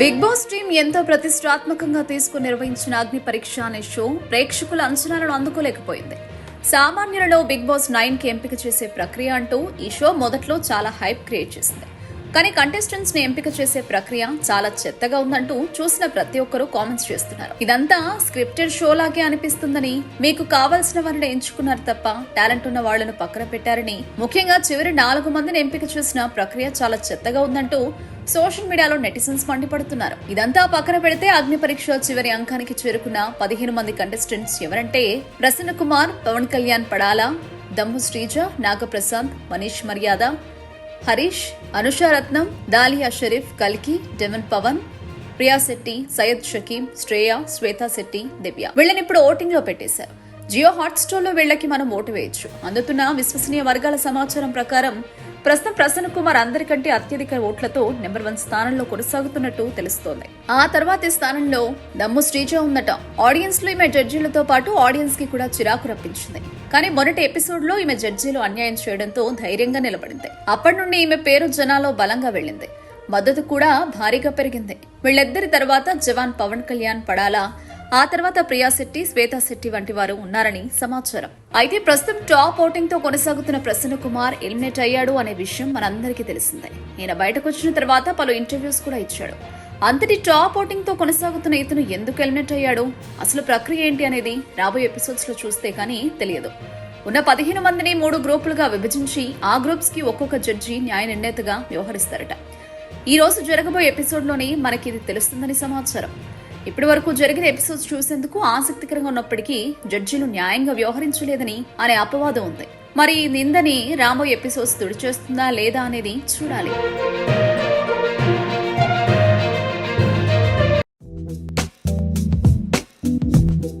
Big boss team ఎంతో ప్రతిష్టాత్మకంగా తీసుకుని నిర్వహించిన అగ్ని పరీక్ష అనే షో ప్రేక్షకుల అంచనాలను అందుకోలేకపోయింది. సామాన్యులలో బిగ్ బాస్ నైన్కి ఎంపిక చేసే ప్రక్రియ అంటూ ఈ షో మొదట్లో చాలా హైప్ క్రియేట్ చేసింది. కానీ కంటెస్టెంట్స్ని ఎంపిక చేసే ప్రక్రియ చాలా చెత్తగా ఉందంటూ చూసిన ప్రతి ఒక్కరూ కామెంట్స్ చేస్తున్నారు. ఇదంతా స్క్రిప్టెడ్ షో లాగే అనిపిస్తుందని మీకు కావాల్సిన వారిని ఎంచుకున్నారు తప్ప టాలెంట్ ఉన్న వాళ్ళను పక్కన పెట్టారని ముఖ్యంగా చివరి నాలుగు మందిని ఎంపిక చేసిన ప్రక్రియ చాలా చెత్తగా ఉందంటూ సోషల్ మీడియాలో నెటిజన్స్ మండిపడుతున్నారు. ఇదంతా పక్కన పెడితే అగ్ని పరీక్ష చివరి అంకానికి చేరుకున్న పదిహేను మంది కంటెస్టెంట్స్ ఎవరంటే ప్రసన్న కుమార్ పవన్ కళ్యాణ్ పడాలా దమ్ము శ్రీజ నాగప్రసాద్ మనీష్ మర్యాద హరీష్ అనుషారత్నం దాలియా షరీఫ్ కల్కి డెమన్ పవన్ ప్రియా శెట్టి సయ్యద్ షకీం శ్రేయ శ్వేతా శెట్టి దివ్య. వీళ్ళని ఇప్పుడు ఓటింగ్లో పెట్టేశారు. జియో హాట్స్టార్లో వీళ్ళకి మనం ఓటు వేయొచ్చు. అందుతున్న విశ్వసనీయ వర్గాల సమాచారం ప్రకారం ప్రస్తుతం ప్రసన్న కుమార్ అందరికంటే అత్యధిక ఓట్లతో నెంబర్ వన్ స్థానంలో కొనసాగుతున్నట్టు తెలుస్తోంది. ఆ తర్వాత స్థానంలో దమ్ము శ్రీజ ఉందట. ఆడియన్స్లో ఈమె జడ్జీలతో పాటు ఆడియన్స్కి కూడా చిరాకు రప్పించింది. కానీ మొదటి ఎపిసోడ్లో ఈమె జడ్జీలు అన్యాయం చేయడంతో ధైర్యంగా నిలబడింది. అప్పటి నుండి ఈమె పేరు జనాలో బలంగా వెళ్ళింది. మద్దతు కూడా భారీగా పెరిగింది. వీళ్ళిద్దరి తర్వాత జవాన్ పవన్ కళ్యాణ్ పడాలా ఆ తర్వాత ప్రియా శెట్టి శ్వేతా శెట్టి వంటి వారు ఉన్నారని సమాచారం. అయితే ప్రస్తుతం టాప్ ఓటింగ్తో కొనసాగుతున్న ప్రసన్న కుమార్ ఎలిమినేట్ అయ్యాడు అనే విషయం మనందరికీ తెలిసిందే. ఈయన బయటకు వచ్చిన తర్వాత పలు ఇంటర్వ్యూస్ కూడా ఇచ్చాడు. అంతటి టాప్ ఓటింగ్తో కొనసాగుతున్న ఇతను ఎందుకు ఎలిమినేట్ అయ్యాడు? అసలు ప్రక్రియ ఏంటి అనేది రాబోయే ఎపిసోడ్స్లో చూస్తే కానీ తెలియదు. ఉన్న పదిహేను మందిని మూడు గ్రూపులుగా విభజించి ఆ గ్రూప్స్కి ఒక్కొక్క జడ్జి న్యాయ నిర్ణేతగా వ్యవహరిస్తారట. ఈ రోజు జరగబోయే ఎపిసోడ్లోనే మనకి ఇది తెలుస్తుందని సమాచారం. ఇప్పటి వరకు జరిగిన ఎపిసోడ్స్ చూసేందుకు ఆసక్తికరంగా ఉన్నప్పటికీ జడ్జిలు న్యాయంగా వ్యవహరించలేదని అనే అపవాదం ఉంది. మరి నిందని రాబోయే ఎపిసోడ్స్ తుడిచేస్తుందా లేదా అనేది చూడాలి.